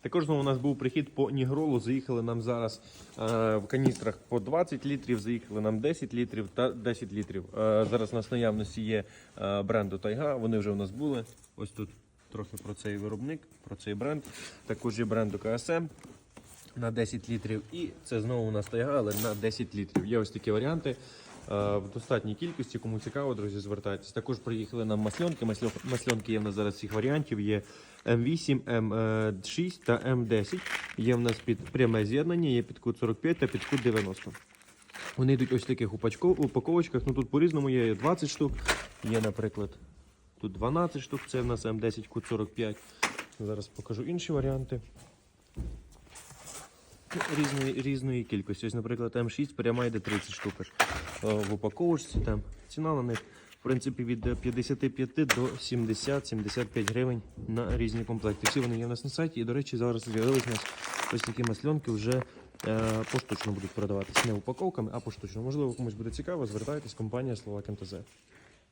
Також знову у нас був прихід по Нігролу. Заїхали нам зараз е, в каністрах по 20 літрів, заїхали нам 10 літрів та 10 літрів. Е, зараз у нас наявності є е, бренду Тайга. Вони вже у нас були. Ось тут трохи про цей виробник, про цей бренд. Також є бренду КСМ на 10 літрів. І це знову у нас тайга, але на 10 літрів. Є ось такі варіанти. е, В достатній кількості, кому цікаво, друзі, звертайтесь. Також приїхали нам масльонки. Масльонки є в нас зараз всіх варіантів. Є М8, М6 та М10. Є в нас під пряме з'єднання, є під кут 45 та під кут 90. Вони йдуть ось таких упаковочках. Ну тут по-різному є 20 штук. Є, наприклад, тут 12 штук. Це в нас М10 кут 45. Зараз покажу інші варіанти. Різної, різної кількості. Ось, наприклад, М6 пряма йде 30 штук е, в упаковочці. Там ціна на них в принципі від е, 55 до 70-75 гривень на різні комплекти. Всі вони є в нас на сайті. І, до речі, зараз з'явились у нас ось такі масльонки вже е, поштучно будуть продаватися. Не упаковками, а поштучно. Можливо, комусь буде цікаво, звертайтесь, компанія Словак МТЗ.